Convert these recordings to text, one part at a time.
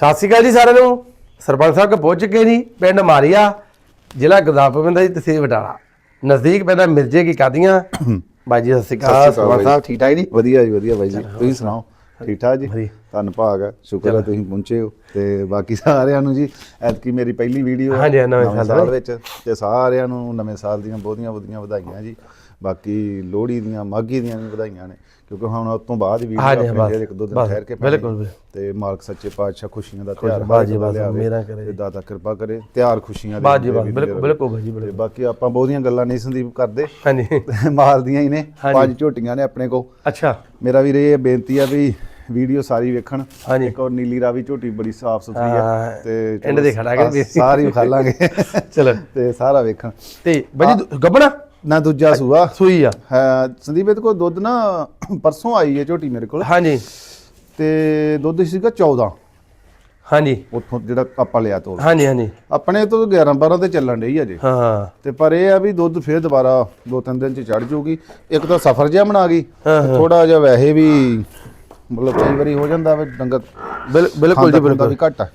ਸਤਿ ਸ਼੍ਰੀ ਅਕਾਲ ਜੀ ਸਾਰਿਆਂ ਨੂੰ। ਸਰਪੰਚ ਸਾਹਿਬ ਕੋ ਪਹੁੰਚ ਚੁੱਕੇ ਜੀ ਪਿੰਡ ਮਾਰੀਆ ਜ਼ਿਲ੍ਹਾ ਗੁਰਦਾਸਪੁਰ ਪੈਂਦਾ ਜੀ ਤਹਿਸੀਲ ਬਟਾਲਾ। ਨਜ਼ਦੀਕ ਪੈਂਦਾ ਮਿਰਜੇ ਕੀ ਕਾਦੀਆਂ। ਸ਼੍ਰੀ ਅਕਾਲ। ਸਤਿ ਸ਼੍ਰੀ ਅਕਾਲ ਸਰਪੰਚ ਸਾਹਿਬ ਠੀਕ ਠਾਕ ਜੀ? ਵਧੀਆ ਜੀ ਵਧੀਆ ਬਾਈ ਜੀ। ਤੁਸੀਂ ਸੁਣਾਓ? ਠੀਕ ਠਾਕ ਜੀ। ਧੰਨ ਭਾਗ ਹੈ ਸ਼ੁਕਰ ਹੈ ਤੁਸੀਂ ਪਹੁੰਚੇ ਹੋ। ਤੇ ਬਾਕੀ ਸਾਰਿਆਂ ਨੂੰ ਜੀ ਐਤਕੀ ਮੇਰੀ ਪਹਿਲੀ ਵੀਡੀਓ ਹਾਂਜੀ, ਨਵੇਂ ਸਾਲ ਦਾ। ਸਾਲ ਵਿੱਚ। ਤੇ ਸਾਰਿਆਂ ਨੂੰ ਨਵੇਂ ਸਾਲ ਦੀਆਂ ਬਹੁਤੀਆਂ ਬਹੁਤੀਆਂ ਵਧਾਈਆਂ ਜੀ। ਬਾਕੀ ਲੋਹੜੀ ਦੀਆਂ ਮਾਘੀ ਦੀਆਂ ਵੀ ਵਧਾਈਆਂ ਨੇ ਕਿਉਂਕਿ ਹੁਣ ਉਸ ਤੋਂ ਬਾਅਦ ਆਪਣੇ ਜਿਹੜੇ ਇੱਕ ਦੋ ਦਿਨ ਠਹਿਰ ਕੇ। ਬਿਲਕੁਲ। ਤੇ ਮਾਲਕ ਸੱਚੇ ਪਾਤਸ਼ਾਹ ਖੁਸ਼ੀਆਂ ਦਾ ਤਿਉਹਾਰ ਮਿਹਰਾਂ ਕਰੇ। ਤੇ ਦਾਤਾ ਕਿਰਪਾ ਕਰੇ ਤਿਉਹਾਰ ਖੁਸ਼ੀਆਂ ਦੇ ਬਾਜੀ ਹੁੰਦੇ ਬਾਜੀ ਵੀ ਬਿਲਕੁਲ ਮੇਰੇ ਬਿਲਕੁਲ ਬਾਜੀ ਬਿਲਕੁਲ। ਬਾਕੀ ਆਪਾਂ ਬਹੁਤੀਆਂ ਗੱਲਾਂ ਨਹੀਂ ਸੰਦੀਪ ਕਰਦੇ। ਹਾਂਜੀ। ਮਾਰਦੀਆਂ ਹੀ ਨੇ। ਪੰਜ ਝੋਟੀਆਂ ਨੇ ਆਪਣੇ ਕੋਲ। ਅੱਛਾ। ਮੇਰਾ ਵੀਰ ਇਹ ਬੇਨਤੀ ਆ ਵੀ ਵੀਡੀਓ ਸਾਰੀ ਵੇਖਣ। ਇੱਕ ਹੋਰ ਨੀਲੀ ਰਾਵੀ ਝੋਟੀ ਬੜੀ ਸਾਫ਼ ਸੁਥਰੀ ਹਾਂ, ਆ ਤੇ ਚਲੋ ਤੇ ਖੜਾ ਕੇ ਵੀ- ਸਾਰੀ ਵਿਖਾ ਲਾਂਗੇ। ਚਲੋ। ਤੇ ਸਾਰਾ ਵੇਖਣ। ਤੇ ਬਾਜੀ ਗੱਬਣਾ? ਨਾ ਦੂਜਾ ਸੂਆ। ਸੂਈ ਆ। ਹੈ ਸੰਦੀਪ ਇਹਦੇ ਕੋਲ ਦੁੱਧ ਨਾ ਪਰਸੋਂ ਆਈ ਹੈ ਝੋਟੀ ਮੇਰੇ ਕੋਲ। ਹਾਂਜੀ। ਤੇ ਦੁੱਧ ਸੀਗਾ 14 ਹਾਂਜੀ। ਉੱਥੋਂ ਜਿਹੜਾ ਆਪਾਂ ਲਿਆ ਤੋਲ। ਹਾਂਜੀ ਹਾਂਜੀ। ਆਪਣੇ ਤੋਂ 11 12 ਤੇ ਚੱਲਣ ਰਹੀ ਅਜੇ। ਹਾਂ ਤੇ ਪਰ ਇਹ ਆ ਵੀ ਦੁੱਧ ਫੇਰ ਦੁਬਾਰਾ ਦੋ ਤਿੰਨ ਦਿਨ ਚ ਚੜ ਜਾਊਗੀ। ਇੱਕ ਤਾਂ ਸਫਰ ਜਿਹਾ ਬਣਾ ਗਈ। ਥੋੜਾ ਜਿਹਾ ਵੈਸੇ ਵੀ ਮਤਲਬ ਕਈ ਵਾਰੀ ਹੋ ਜਾਂਦਾ ਵੀ ਡੰਗਰ ਬਿਲ- ਬਿਲਕੁਲ ਜੀ ਬਿਲਕੁਲ ਵੀ ਘੱਟ ਆ।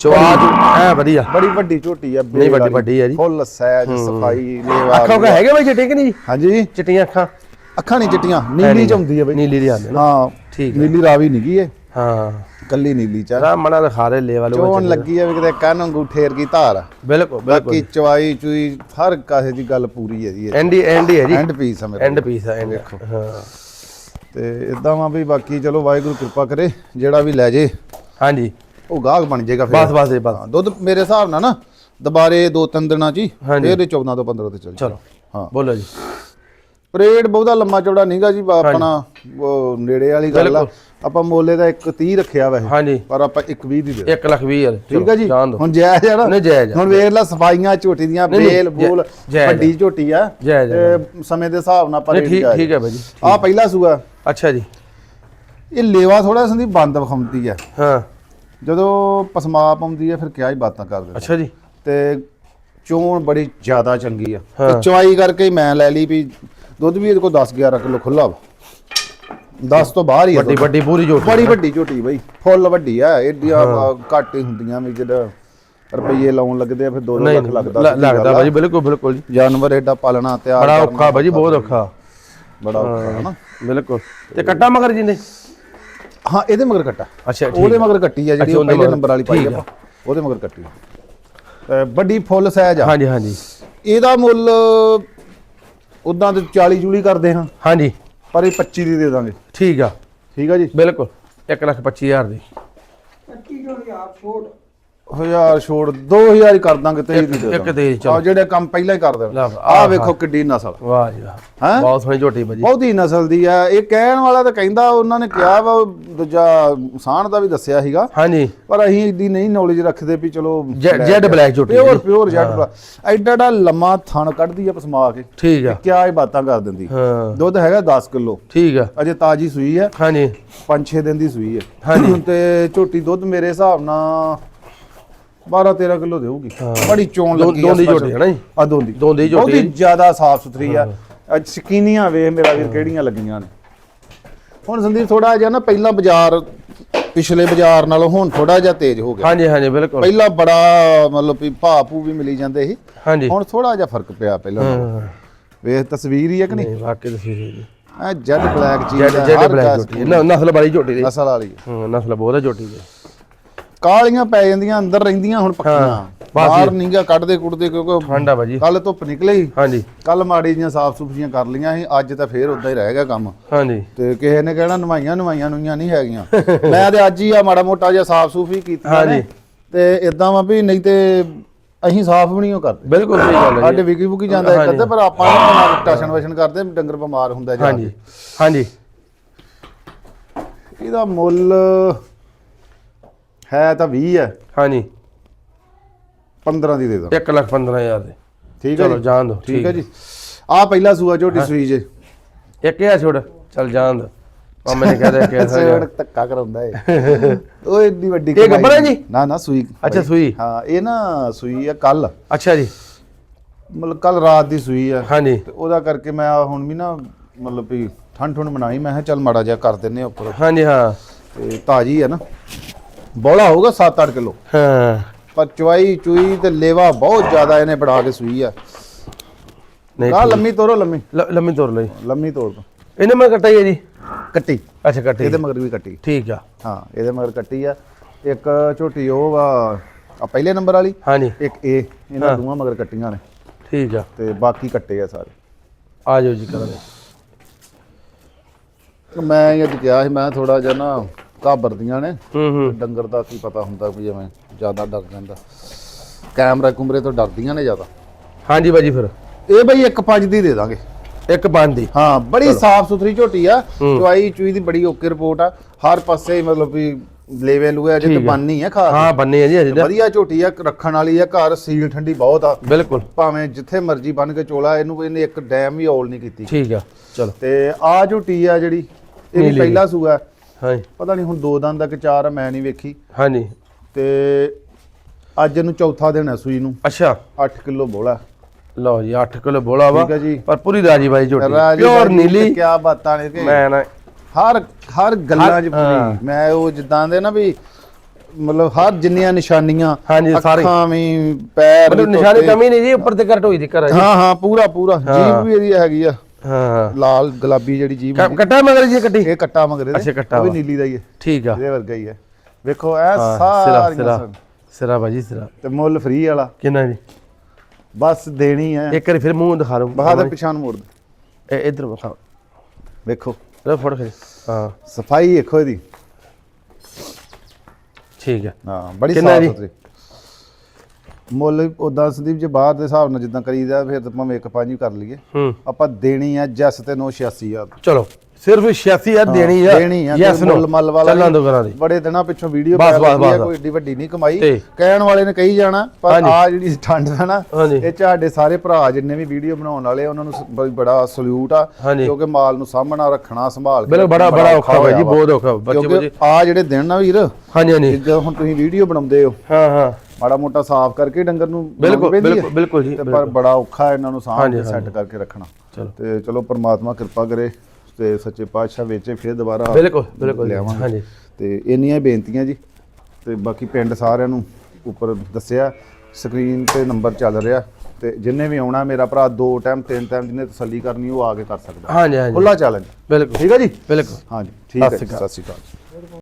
ਚਵਾਜ ਐ ਵਧੀਆ। ਬੜੀ ਵੱਡੀ ਝੋਟੀ ਆ ਨਹੀਂ, ਵੱਡੀ- ਵੱਡੀ ਆ ਜੀ। ਫੁੱਲ ਸੈਜ ਸਫ਼ਾਈ ਲੇਵਾ ਅੱਖਾਂ ਕੋ ਹੈਗੇ ਬਾਈ ਚਿੱਟੇ ਕਿ ਨਹੀਂ? ਹਾਂਜੀ ਚਿੱਟੀਆਂ ਅੱਖਾਂ? ਅੱਖਾਂ ਨਹੀਂ ਚਿੱਟੀਆਂ ਨੀਲੀ ਚ ਆਉਂਦੀ ਆ ਬਈ। ਨੀਲੀ ਦੀ ਆਂਦੇ ਨਾ। ਹਾਂ ਠੀਕ ਨੀਲੀ ਰਾਵੀ ਨਿੱਗੀ ਏ ਹਾਂ। ਕੱਲੀ ਨੀਲੀ ਚ ਆ। ਰਾ ਮਣਾ ਦਿਖਾ ਰਹੇ ਲੈ ਵਾਲੋ ਚੋਣ ਲੱਗੀ ਆ ਵੀ ਕਿਤੇ ਕੰਨ ਅੰਗੂਠੇਰ ਕੀ ਧਾਰ। ਆ। ਬਿਲਕੁਲ ਬਿਲਕੁਲ। ਬਾਕੀ ਚਵਾਈ ਚੂਈ ਹਰ ਕਾਸੇ ਦੀ ਗੱਲ ਪੂਰੀ ਹੈ ਜੀ ਐਂਡੀ ਐਂਡੀ ਹੈ ਜੀ। ਐਂਡ ਪੀਸ ਆ ਮੇਰਾ ਐਂਡ ਪੀਸ ਹੈ ਐਂਡ ਹਾਂ। ਤੇ ਇਦਾਂ ਵਾ ਵੀ ਬਾਕੀ ਚਲੋ ਵਾਹਿਗੁਰੂ ਕਿਰਪਾ ਕਰੇ ਜਿਹੜਾ ਵੀ ਲੈ ਜੇ। ਹਾਂਜੀ। ਉਹ ਗਾਹਕ ਬਣ ਜਾਏਗਾ ਫਿਰ। ਬਸ ਬਸ ਇਹ ਬਸ। ਹਾਂ, ਦੁੱਧ ਮੇਰੇ ਹਿਸਾਬ ਨਾਲ ਨਾ ਦੁਬਾਰੇ ਦੋ ਤਿੰਨ ਦਿਨਾਂ ਚ ਹੀ ਹਾਂਜੀ। ਫਿਰ ਇਹ 14 ਤੋਂ 15 ਤੇ ਚੱਲ ਜਾਊ। ਚਲੋ ਹਾਂ। ਬੋਲੋ ਜੀ। ਪਰੇਡ ਬਹੁਤਾ ਲੰਮਾ ਚੌੜਾ ਨਹੀਂਗਾ ਜੀ ਆਪਣਾ ਉਹ ਨੇੜੇ ਵਾਲੀ ਗੱਲ ਆ। ਆਪਾਂ ਮੋਲੇ ਦਾ 1 30 ਰੱਖਿਆ ਵੈਸੇ ਹਾਂਜੀ। ਪਰ ਆਪਾਂ 1 20 ਦੀ ਦੇ 1 ਲੱਖ 20 ਹਜ਼ਾਰ ਠੀਕ ਆ ਜੀ? ਜਾਣ ਦੋ ਹੁਣ ਜਾਇਜ਼ ਆ ਨਾ? ਨਹੀਂ ਜਾਇਜ਼ ਆ। ਹੁਣ ਵੇਖ ਲੈ ਸਫਾਈਆਂ ਝੋਟੀ ਦੀਆਂ ਨਹੀਂ, ਬੇਲ ਬੂਲ ਜਾਇਜ਼ ਆ। ਵੱਡੀ ਝੋਟੀ ਆ। ਜਾਇਜ਼ ਆ। ਤੇ ਸਮੇਂ ਦੇ ਹਿਸਾਬ ਨਾਲ ਨਹੀਂ ਠੀਕ ਠੀਕ ਹੈ ਜੀ ਆ। ਪਹਿਲਾ ਸੂਆ। ਅੱਛਾ ਜੀ। ਇਹ ਲੇਵਾ ਥੋੜਾ ਸੰਦੀ ਬੰਦ ਵਿਖਾਉਂਦੀ ਆ। ਹਾਂ। ਜਦੋਂ ਪਸਮਾਪ ਆਉਂਦੀ ਆ ਫਿਰ ਕਿਆ ਹੀ ਬਾਤਾਂ ਕਰ ਦਿੰਦੇ ਅੱਛਾ ਜੀ। ਤੇ ਚੋਣ ਬੜੀ ਜ਼ਿਆਦਾ ਚੰਗੀ ਆ। ਹਾਂ। ਤੇ ਚਵਾਈ ਕਰਕੇ ਹੀ ਮੈਂ ਲੈ ਲਈ ਵੀ ਦੁੱਧ ਵੀ ਇਹਦੇ ਕੋਲ 10 11 ਕਿਲੋ ਖੁੱਲਾ ਵਾ। 10 ਤੋਂ ਬਾਹਰ ਹੀ ਆ ਵੱਡੀ ਦੁੱਧ। ਵੱਡੀ ਪੂਰੀ ਜੋੜ ਬੜੀ ਵੱਡੀ ਝੋਟੀ ਬਈ। ਫੁੱਲ ਵੱਡੀ ਆ ਏਡੀਆਂ ਆ, ਘੱਟ ਹੀ ਹੁੰਦੀਆਂ ਵੀ ਜਿਹੜਾ ਰੁਪਈਏ ਲਾਉਣ ਲੱਗਦੇ ਆ ਫਿਰ 2 ਨਹੀਂ ਲੱਖ ਲੱਗਦਾ ਲ- ਸਿੱਧੀ ਲੱਗਦਾ ਆ। ਬਿਲਕੁਲ ਬਿਲਕੁਲ ਜੀ। ਜਾਨਵਰ ਏਡਾ ਪਾਲਣਾ ਤਿਆਰ ਬੜਾ ਔਖਾ ਬਾਜੀ ਬਹੁਤ ਔਖਾ। ਬੜਾ ਔਖਾ ਹੈ ਨਾ ਬਿਲਕੁਲ। ਤੇ ਕੱਟਾ ਮਗਰ ਜੀ ਨੇ? ਹਾਂ ਇਹਦੇ ਮਗਰ ਕੱਟਾ। ਅੱਛਾ ਠੀਕ ਉਹਦੇ ਮਗਰ ਕੱਟੀ ਆ ਜਿਹੜੀ ਪਹਿਲੇ ਨੰਬਰ ਵਾਲੀ ਪਾਈ ਆਪਾਂ। ਉਹਦੇ ਮਗਰ ਕੱਟੀ ਵੱਡੀ ਫੁੱਲ ਸਾਈਜ਼ ਆ। ਹਾਂਜੀ ਹਾਂਜੀ। ਇਹਦਾ ਮੁੱਲ ਉਦਾਂ ਦੇ 40 ਜੂਲੀ ਕਰਦੇ ਹਾਂ। ਹਾਂਜੀ। ਪਰ ਇਹ 25 ਦੀ ਦੇ ਦਾਂਗੇ। ਠੀਕ ਆ। ਠੀਕ ਆ ਜੀ? ਬਿਲਕੁਲ। 1 ਲੱਖ 25000 ਦੀ। 25 ਜੂਲੀ ਆਪ ਛੋਟ। ਹਜ਼ਾਰ ਛੋੜ 2000 ਹੀ ਕਰ ਦਾਂਗੇ ਤੇ ਹੀ ਇੱਕ ਦੇ ਚਲੋ। ਆ ਜਿਹੜੇ ਕੰਮ ਪਹਿਲਾਂ ਹੀ ਕਰ ਆ ਵੇਖੋ ਕਿੱਡੀ ਨਸਲ। ਵਾਹ ਜੀ ਵਾਹ। ਬਹੁਤ ਸੋਹਣੀ ਝੋਟੀ ਭਾਜੀ। ਬਹੁਤੀ ਨਸਲ ਦੀ ਆ। ਇਹ ਕਹਿਣ ਵਾਲਾ ਤਾਂ ਕਹਿੰਦਾ ਉਹਨਾਂ ਨੇ ਕਿਹਾ ਵਾ ਦੂਜਾ ਸਾਣ ਦਾ ਵੀ ਦੱਸਿਆ ਸੀਗਾ। ਹਾਂਜੀ। ਪਰ ਅਸੀਂ ਇਦੀ ਨਹੀਂ ਨੌਲੇਜ ਰੱਖਦੇ ਵੀ ਚਲੋ ਜੈਡ ਬਲੈਕ ਝੋਟੀ ਪਿਓਰ ਪਿਓਰ ਜੈਡ ਐਡਾ ਡਾ ਲੰਮਾ ਥਣ ਕੱਢਦੀ ਆ ਪਸਮਾ ਕੇ। ਠੀਕ ਆ। ਕਿਆ ਇਹ ਬਾਤਾਂ ਕਰ ਦਿੰਦੀ। ਦੁੱਧ ਹੈਗਾ 10 ਕਿਲੋ। ਠੀਕ ਆ। ਅਜੇ ਤਾਜੀ ਸੂਈ ਆ। ਹਾਂਜੀ। 5-6 ਦਿਨ ਦੀ ਸੂਈ ਆ। ਹਾਂਜੀ। ਤੇ ਝੋਟੀ ਦੁੱਧ ਮੇਰੇ ਹਿਸਾਬ ਨਾਲ 12-13 ਕਿਲੋ ਦੇਊਗੀ। ਬੜੀ ਚੋਣ ਲੱਗੀ ਦੋਂਦੀ ਝੋਟੀ ਹੈ ਨਾ ਜੀ? ਆ ਦੋਂਦੀ। ਦੋਂਦੀ ਝੋਟੀ ਬਹੁਤੀ ਜ਼ਿਆਦਾ ਸਾਫ਼ ਸੁਥਰੀ ਆ। ਅੱਜ ਸਕੀਨੀਆਂ ਵੇਖ ਮੇਰਾ ਵੀਰ ਕਿਹੜੀਆਂ ਲੱਗੀਆਂ ਨੇ। ਹੁਣ ਸੰਦੀਪ ਥੋੜਾ ਜਿਹਾ ਨਾ ਪਹਿਲਾਂ ਬਾਜ਼ਾਰ ਪਿਛਲੇ ਬਾਜ਼ਾਰ ਨਾਲੋਂ ਹੁਣ ਥੋੜਾ ਜਿਹਾ ਤੇਜ਼ ਹੋ ਗਿਆ। ਹਾਂਜੀ ਹਾਂਜੀ ਬਿਲਕੁਲ। ਪਹਿਲਾਂ ਬੜਾ ਮਤਲਬ ਵੀ ਭਾਅ ਭੂ ਵੀ ਮਿਲੀ ਜਾਂਦੇ ਸੀ। ਹਾਂਜੀ। ਹੁਣ ਥੋੜਾ ਜਿਹਾ ਫ਼ਰਕ ਪਿਆ ਪਹਿਲਾਂ। ਹਾਂ, ਵੇਖ ਤਸਵੀਰ ਹੀ ਹੈ ਕਿ ਨਹੀਂ? ਨਹੀਂ ਵਾਕਈ ਤੁਸੀਂ ਜੀ। ਐ ਜੈਡ ਬਲੈਕ ਚੀਜ਼ ਜੈਡ ਆ, ਜੈਡ ਬਲੈਕ ਝੋਟੀ ਹੈ। ਨਸਲ ਵਾਲੀ ਝੋਟੀ ਦੀ ਨਸਲ ਵਾਲੀ। ਆ। ਹਾਂ ਨਸਲ ਬਹੁਤ ਹੈ ਝੋਟੀ ਦੀ ਕਾਲੀਆਂ ਪੈ ਜਾਂਦੀਆਂ ਅੰਦਰ ਰਹਿੰਦੀਆਂ ਹੁਣ ਪੱਕੀਆਂ। ਬਾਹਰ ਨਹੀਂਗਾ ਕੱਢਦੇ ਕੁੱਟਦੇ ਕਿਉਂਕਿ ਠੰਡਾ ਬਾਜੀ ਕੱਲ ਧੁੱਪ ਨਿਕਲੇ। ਹਾਂਜੀ। ਕੱਲ ਮਾੜੀ ਜੀਆਂ ਸਾਫ਼ ਸੁਫੀਆਂ ਕਰ ਲੀਆਂ ਸੀ ਅੱਜ ਤਾਂ ਫੇਰ ਉਦਾਂ ਹੀ ਰਹਿ ਗਿਆ ਕੰਮ। ਹਾਂਜੀ। ਤੇ ਕਿਸੇ ਨੇ ਕਹਿਣਾ ਨਵਾਈਆਂ ਨਵਾਈਆਂ ਨੁਈਆਂ ਨਹੀਂ ਹੈਗੀਆਂ। ਮੈਂ ਤੇ ਅੱਜ ਹੀ ਆ ਮਾੜਾ ਮੋਟਾ ਜਿਹਾ ਸਾਫ਼ ਸੂਫੀ ਕੀਤੀਆਂ ਹਾਂਜੀ। ਤੇ ਇਦਾਂ ਵਾ ਵੀ ਨਹੀਂ ਤੇ ਅਸੀਂ ਸਾਫ਼ ਵੀ ਨਹੀਂ ਉਹ ਕਰਦੇ। ਬਿਲਕੁਲ ਸਹੀ ਗੱਲ ਹੈ ਸਾਡੇ ਵਿਕੀ ਵੁਕੀ ਜਾਂਦਾ ਇੱਕ ਅੱਧੇ ਪਰ ਆਪਾਂ ਨਹੀਂ ਟਸ਼ਨ ਵਸ਼ਨ ਕਰਦੇ ਡੰਗਰ ਬਿਮਾਰ ਹੁੰਦਾ ਜਾ ਹਾਂਜੀ। ਹਾਂਜੀ। ਇਹਦਾ ਮੁੱਲ ਹੈ ਤਾਂ 20 ਹੈ। ਹਾਂਜੀ। 15 ਦੀ ਦੇ ਦਾਂ 1 ਲੱਖ 15000 ਦੇ। ਠੀਕ ਹੈ ਚਲੋ ਜਾਣ ਦੋ ਠੀਕ ਹੈ ਜੀ। ਆ ਪਹਿਲਾ ਸੂਆ ਝੋਟੀ ਸੂਈ ਜੇ ਇੱਕ ਹੈ ਛੋੜ। ਚਲ ਜਾਣ ਦੋ ਮਾਮੇ ਨੇ ਕਹਿ ਦਿਆ ਕਿ ਐਸਾ ਸੇੜ ਧੱਕਾ ਕਰਾਉਂਦਾ ਏ ਉਹ ਏਡੀ ਵੱਡੀ ਇਹ ਗੱਭਣ ਹੈ। ਜੀ? ਨਾ ਨਾ ਸੂਈ। ਅੱਛਾ ਸੂਈ। ਹਾਂ ਇਹ ਨਾ ਸੂਈ ਆ ਕੱਲ। ਅੱਛਾ ਜੀ। ਮਤਲਬ ਕੱਲ ਰਾਤ ਦੀ ਸੂਈ ਆ। ਹਾਂਜੀ। ਤੇ ਉਹਦਾ ਕਰਕੇ ਮੈਂ ਹੁਣ ਵੀ ਨਾ ਮਤਲਬ ਵੀ ਠੰਡ ਠੰਡ ਬਣਾਈ ਮੈਂ ਕਿਹਾ ਚੱਲ ਮਾੜਾ ਜਿਹਾ ਕਰ ਦਿੰਨੇ ਉੱਪਰ। ਹਾਂਜੀ ਹਾਂ। ਤੇ ਤਾਜੀ ਆ ਨਾ। ਬੋਲਾ ਹੋਊਗਾ 7-8 ਕਿਲੋ। ਹਾਂ। ਪਰ ਚਵਾਈ ਚੂਈ ਤੇ ਲੇਵਾ ਬਹੁਤ ਜ਼ਿਆਦਾ ਇਹਨੇ ਬਣਾ ਕੇ ਸੂਈ ਆ। ਨਹੀਂ ਆ ਲੰਮੀ ਤੋਰੋ ਲੰਮੀ। ਲੰਮੀ ਤੋਰ ਲਈ। ਲੰਮੀ ਤੋਰ ਦੋ। ਇਹਨੇ ਮੈਂ ਕੱਟਾਈ ਹੈ ਜੀ? ਕੱਟੀ। ਅੱਛਾ ਕੱਟੀ। ਇਹਦੇ ਮਗਰ ਵੀ ਕੱਟੀ। ਠੀਕ ਆ। ਹਾਂ ਇਹਦੇ ਮਗਰ ਕੱਟੀ ਆ। ਇੱਕ ਝੋਟੀ ਉਹ ਆ ਪਹਿਲੇ ਨੰਬਰ ਵਾਲੀ। ਹਾਂਜੀ। ਇੱਕ ਇਹ ਇਹਨਾਂ ਦੋਵਾਂ ਮਗਰ ਕੱਟੀਆਂ ਨੇ। ਠੀਕ ਆ। ਤੇ ਬਾਕੀ ਕੱਟੇ ਆ ਸਾਰੇ। ਆ ਜਾਓ ਜੀ ਕਰਾਂਗੇ। ਤੇ ਮੈਂ ਇਹ ਅੱਜ ਕਿਹਾ ਸੀ ਮੈਂ ਥੋੜਾ ਜਿਹਾ ਨਾ ਘਾਬਰਦੀਆਂ ਨੇ। ਹੂੰ ਹੂੰ। ਡੰਗਰ ਦਾ ਕੀ ਪਤਾ ਹੁੰਦਾ ਵੀ ਜਿਵੇਂ ਜ਼ਿਆਦਾ ਡਰ ਜਾਂਦਾ। ਕੈਮਰਾ ਕੁਮਰੇ ਤੋਂ ਡਰਦੀਆਂ ਨੇ ਜ਼ਿਆਦਾ। ਹਾਂਜੀ ਬਾਜੀ ਫਿਰ। ਇਹ ਬਈ ਇੱਕ ਪੰਜ ਦੀ ਦੇ ਦਾਂਗੇ। ਇੱਕ ਬੰਦ ਦੀ। ਹਾਂ ਬੜੀ ਸਾਫ਼ ਸੁਥਰੀ ਝੋਟੀ ਆ। ਚੁਆਈ ਚੂਈ ਦੀ ਬੜੀ ਓਕੇ ਰਿਪੋਰਟ ਆ। ਹਰ ਪਾਸੇ ਮਤਲਬ ਵੀ ਲੈਵਲ ਹੋਇਆ ਜੇ ਤੇ ਬੰਨੀ ਆ ਖਾਸ ਹਾਂ ਬੰਨੇ ਆ ਜੀ ਅਜੇ ਵਧੀਆ ਝੋਟੀ ਆ ਰੱਖਣ ਵਾਲੀ ਆ ਘਰ ਸੀਲ ਠੰਡੀ ਬਹੁਤ ਆ। ਬਿਲਕੁਲ। ਭਾਵੇਂ ਜਿੱਥੇ ਮਰਜ਼ੀ ਬਣ ਕੇ ਚੋਲਾ ਇਹਨੂੰ ਇਹਨੇ ਇੱਕ ਡੈਮ ਵੀ ਔਲ ਨਹੀਂ ਕੀਤੀ। ਠੀਕ ਆ ਚਲੋ। ਤੇ ਆ ਝੋਟੀ ਆ ਜਿਹੜੀ ਇਹ। ਪਹਿਲਾ ਸੂਆ। ਹਾਂਜੀ। ਪਤਾ ਨਹੀਂ ਹੁਣ ਦੋ ਦੰਦ ਤੱਕ ਚਾਰ ਆ ਮੈਂ ਨਹੀਂ ਵੇਖੀ। ਹਾਂਜੀ। ਤੇ ਅੱਜ ਇਹਨੂੰ ਚੌਥਾ ਦਿਨ ਹੈ ਸੂਈ ਨੂੰ। ਅੱਛਾ। 8 ਕਿਲੋ ਬੋਲਾ ਲਓ ਜੀ 8 ਕਿਲੋ ਬੋਲਾ ਵਾ। ਠੀਕ ਹੈ ਜੀ। ਪਰ ਪੂਰੀ ਰਾਜੀ ਬਾਈ ਝੋਟੀ। ਪਿਓਰ ਨੀਲੀ। ਕੀ ਬਾਤਾਂ ਨੇ ਕਿ ਮੈਂ ਨਾ ਹਰ ਹਰ ਗੱਲਾਂ 'ਚ ਹਾਂ। ਪੂਰੀ। ਮੈਂ ਉਹ ਜਿੱਦਾਂ ਦੇ ਨਾ ਵੀ ਮਤਲਬ ਹਰ ਜਿੰਨੀਆਂ ਨਿਸ਼ਾਨੀਆਂ ਹਾਂਜੀ, ਸਾਰੀ। ਅੱਖਾਂ ਵੀ ਪੈਰ ਮਤਲਬ ਨਿਸ਼ਾਨੀ ਧੋਤੇ। ਕਮੀ ਨਹੀਂ ਜੀ ਉੱਪਰ ਤੇ ਘਟ ਹੋਈ ਦੀ ਘਰ ਹਾਂ ਹਾਂ ਪੂਰਾ ਪੂਰਾ। ਜੀਭ ਵੀ ਇਹਦੀ ਹੈਗੀ ਆ। ਹਾਂ। ਲਾਲ ਗੁਲਾਬੀ ਜਿਹੜੀ ਜੀਭ ਕ- ਕੱਟਾ ਮਗਰ ਜੀ ਕੱਟੀ? ਇਹ ਕੱਟਾ ਮਗਰ ਅੱਛਾ, ਕੱਟਾ ਉਹ ਵੀ ਵਾ। ਨੀਲੀ ਦਾ ਹੀ ਹੈ। ਠੀਕ ਆ। ਇਹਦੇ ਵਰਗਾ ਹੀ ਹੈ। ਵੇਖੋ ਇਹ ਹਾਂ ਸਿਰਾ ਸਾਰੀਆਂ ਸਿਰਾ। ਸਨ। ਸਿਰਾ ਬਾਜੀ ਸਿਰਾ। ਤੇ ਮੁੱਲ ਫ੍ਰੀ ਵਾਲਾ। ਕਿੰਨਾ ਜੀ? ਬਸ ਦੇਣੀ ਹੈ। ਇੱਕ ਵਾਰੀ ਫਿਰ ਮੂੰਹ ਦਿਖਾ ਲਓ ਬਹਾਦਰ ਪਿਛਾਂ ਨੂੰ ਮੋੜ ਦੇ। ਇਹ ਇਧਰ ਵਿਖਾ ਵੇਖੋ। ਲੈ ਫੋਟੋ ਖਿੱਚ ਹਾਂ। ਸਫ਼ਾਈ ਵੇਖੋ ਇਹਦੀ। ਠੀਕ ਹੈ। ਹਾਂ ਬੜੀ ਕਿੰਨਾ ਸਾਫ਼ ਜੀ? ਸੁਥਰੀ। ਮੁੱਲ ਉਦਾਂ ਸੰਦੀਪ ਜੇ ਬਾਹਰ ਦੇ ਹਿਸਾਬ ਨਾਲ ਜਿੱਦਾਂ ਕਰੀਦਾ ਫਿਰ ਤਾਂ ਭਾਵੇਂ ਇੱਕ ਪੰਜ ਵੀ ਕਰ ਲਈਏ ਹੂੰ ਆਪਾਂ ਦੇਣੀ ਆ ਜਸ ਤੇ 986 ਚਲੋ ਸਿਰਫ 86000 ਦੇਣੀ ਆ ਦੇਣੀ ਆ ਯੈਸ ਕੋਈ ਨੋ ਮੁੱਲ ਮੱਲ ਵਾਲਾ ਚੱਲਾਂ। ਦੋ ਕਰਾਂ ਦੀ ਬੜੇ ਦਿਨਾਂ ਪਿੱਛੋਂ ਵੀਡੀਓ ਪਾ ਆ ਬਸ। ਕੋਈ ਏਡੀ ਵੱਡੀ ਨਹੀਂ ਕਮਾਈ ਕਹਿਣ ਵਾਲੇ ਨੇ ਕਹੀ ਜਾਣਾ ਪਰ। ਆ ਜਿਹੜੀ ਠੰਡ ਦਾ ਨਾ। ਇਹ ਤੁਹਾਡੇ ਸਾਰੇ ਭਰਾ ਜਿੰਨੇ ਵੀ ਵੀਡੀਓ ਬਣਾਉਣ ਵਾਲੇ ਆ, ਉਹਨਾਂ ਨੂੰ ਬੜੀ ਸਲੂਟ ਆ। ਕਿਉਂਕਿ ਮਾਲ ਨੂੰ ਸਾਹਮਣਾ ਰੱਖਣਾ ਸੰਭਾਲ ਕੇ ਬੜਾ ਬੜਾ ਔਖਾ ਹੋਇਆ ਜੀ। ਬਹੁਤ ਔਖਾ ਬੱਚੇ ਆ ਜਿਹੜੇ ਦਿਨ ਨਾ ਵੀਰ ਹਾਂਜੀ ਹਾਂਜੀ ਜਦੋਂ ਹੁਣ ਤੁਸੀਂ ਵੀਡੀਓ ਬਣਾਉਂਦੇ ਹੋ ਹਾਂ ਹਾਂ ਮਾੜਾ ਮੋਟਾ ਸਾਫ਼ ਕਰਕੇ ਡੰਗਰ ਨੂੰ ਬਿਲਕੁਲ। ਬਿਲਕੁਲ ਜੀ ਪਰ। ਬੜਾ ਔਖਾ ਇਹਨਾਂ ਨੂੰ ਸਾਂਭ ਕੇ ਸੈੱਟ। ਕਰਕੇ ਰੱਖਣਾ। ਤੇ ਚਲੋ ਪ੍ਰਮਾਤਮਾ ਕਿਰਪਾ ਕਰੇ ਤੇ ਸੱਚੇ ਪਾਤਸ਼ਾਹ ਵੇਚੇ ਫਿਰ ਦੁਬਾਰਾ ਬਿਲਕੁਲ ਬਿਲਕੁਲ ਲਿਆਵਾਂਗੇ। ਹਾਂਜੀ। ਤੇ ਇੰਨੀਆਂ ਬੇਨਤੀਆਂ ਜੀ। ਤੇ ਬਾਕੀ ਪਿੰਡ ਸਾਰਿਆਂ ਨੂੰ ਉੱਪਰ ਦੱਸਿਆ ਸਕਰੀਨ ਤੇ ਨੰਬਰ ਚੱਲ ਰਿਹਾ। ਤੇ ਜਿੰਨੇ ਵੀ ਆਉਣਾ ਮੇਰਾ ਭਰਾ ਦੋ ਟਾਈਮ ਤਿੰਨ ਟਾਈਮ ਜਿਹਨੇ ਤਸੱਲੀ ਕਰਨੀ ਉਹ ਆ ਕੇ ਕਰ ਸਕਦਾ। ਹਾਂਜੀ ਹਾਂਜੀ। ਖੁੱਲਾ ਚੈਲੰਜ ਬਿਲਕੁਲ। ਠੀਕ ਹੈ ਜੀ? ਬਿਲਕੁਲ। ਹਾਂਜੀ ਠੀਕ ਹੈ। ਸਤਿ ਸ਼੍ਰੀ ਅਕਾਲ।